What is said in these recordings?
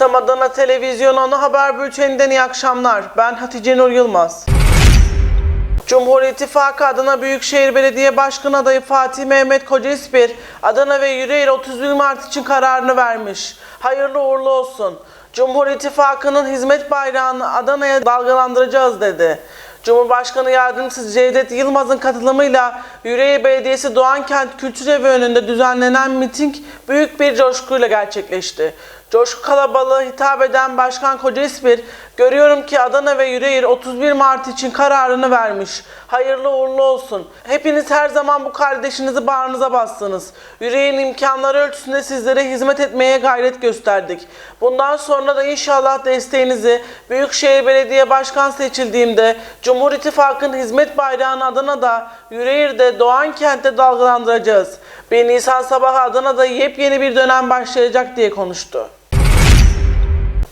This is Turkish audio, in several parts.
Tam Adana Televizyon Ana Haber Bülteni'nden iyi akşamlar. Ben Hatice Nur Yılmaz. Cumhur İttifakı Adana Büyükşehir Belediye Başkanı adayı Fatih Mehmet Kocaespir, Adana ve Yüreğir 31 Mart için kararını vermiş. Hayırlı uğurlu olsun. Cumhur İttifakı'nın hizmet bayrağını Adana'ya dalgalandıracağız dedi. Cumhurbaşkanı Yardımcısı Cevdet Yılmaz'ın katılımıyla Yüreğir Belediyesi Doğankent Kültür Evi önünde düzenlenen miting büyük bir coşkuyla gerçekleşti. Coşku kalabalığı hitap eden Başkan Kocaespir, görüyorum ki Adana ve Yüreğir 31 Mart için kararını vermiş. Hayırlı uğurlu olsun. Hepiniz her zaman bu kardeşinizi bağrınıza bastınız. Yüreğin imkanları ölçüsünde sizlere hizmet etmeye gayret gösterdik. Bundan sonra da inşallah desteğinizi Büyükşehir Belediye Başkan seçildiğimde Cumhur İttifakı'nın hizmet bayrağını Adana'da, Yüreğir'de, Doğankent'te dalgalandıracağız. 1 Nisan sabahı Adana'da yepyeni bir dönem başlayacak diye konuştu.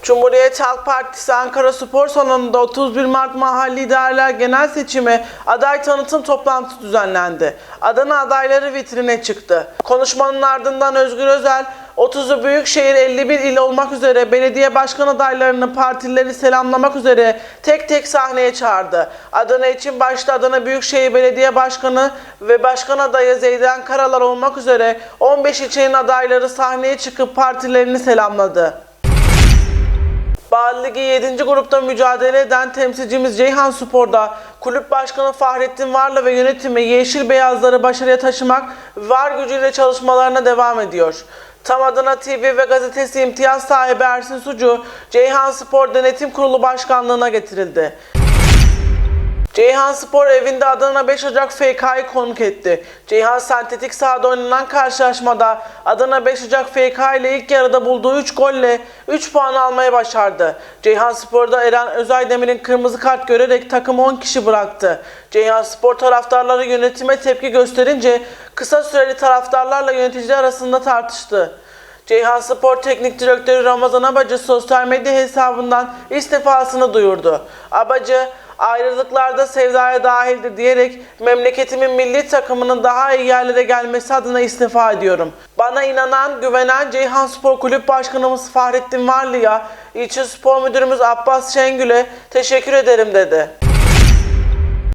Cumhuriyet Halk Partisi Ankara Spor Salonu'nda 31 Mart Mahalli İdareler Genel Seçimi aday tanıtım toplantısı düzenlendi. Adana adayları vitrine çıktı. Konuşmanın ardından Özgür Özel, 30'u büyükşehir 51 il olmak üzere belediye başkan adaylarını partileri selamlamak üzere tek tek sahneye çağırdı. Adana için başta Adana Büyükşehir Belediye Başkanı ve başkan adayı Zeydan Karalar olmak üzere 15 ilçenin adayları sahneye çıkıp partilerini selamladı. Bağlı Ligi 7. grupta mücadele eden temsilcimiz Ceyhan Spor'da kulüp başkanı Fahrettin Varla ve yönetimi Yeşil Beyazları başarıya taşımak var gücüyle çalışmalarına devam ediyor. Tam Adana TV ve gazetesi imtiyaz sahibi Ersin Sucu, Ceyhan Spor Denetim Kurulu Başkanlığına getirildi. Ceyhan Spor evinde Adana 5 Ocak FK'yı konuk etti. Ceyhan sentetik sahada oynanan karşılaşmada Adana 5 Ocak FK ile ilk yarıda bulduğu 3 golle 3 puan almayı başardı. Ceyhan Spor'da Eren Özaydemir'in kırmızı kart görerek takım 10 kişi bıraktı. Ceyhan Spor taraftarları yönetime tepki gösterince kısa süreli taraftarlarla yöneticiler arasında tartıştı. Ceyhan Spor Teknik Direktörü Ramazan Abacı sosyal medya hesabından istifasını duyurdu. Abacı, ayrılıklarda sevdaya dahildir diyerek memleketimin milli takımının daha iyi yerlere gelmesi adına istifa ediyorum. Bana inanan, güvenen Ceyhan Spor Kulüp Başkanımız Fahrettin Varlı'ya, ilçe spor müdürümüz Abbas Şengül'e teşekkür ederim dedi.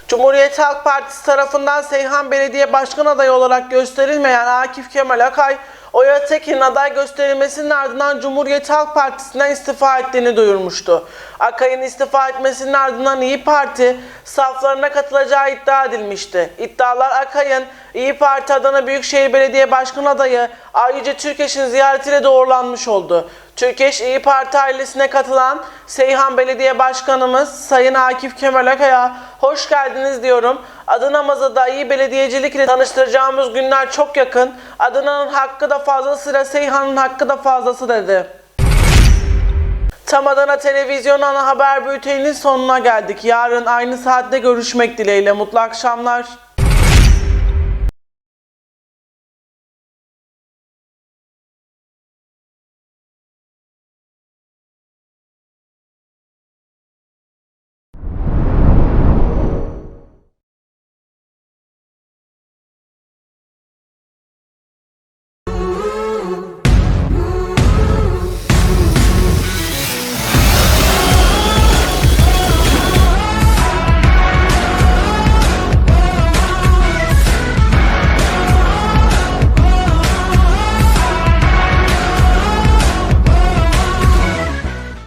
Cumhuriyet Halk Partisi tarafından Seyhan Belediye Başkan adayı olarak gösterilmeyen Akif Kemal Akay, Oya Tekin'in aday gösterilmesinin ardından Cumhuriyet Halk Partisi'nden istifa ettiğini duyurmuştu. Akay'ın istifa etmesinin ardından İyi Parti saflarına katılacağı iddia edilmişti. İddialar Akay'ın İyi Parti Adana Büyükşehir Belediye Başkan adayı Ayrıca Türkeş'in ziyaretiyle doğrulanmış oldu. Türkeş İyi Parti ailesine katılan Seyhan Belediye Başkanımız Sayın Akif Kemal Akay'a hoş geldiniz diyorum. Adana Maza'da iyi belediyecilik ile tanıştıracağımız günler çok yakın. Adana'nın hakkı da fazlasıyla Seyhan'ın hakkı da fazlası dedi. Tam Adana Televizyon ana haber bülteninin sonuna geldik. Yarın aynı saatte görüşmek dileğiyle. Mutlu akşamlar.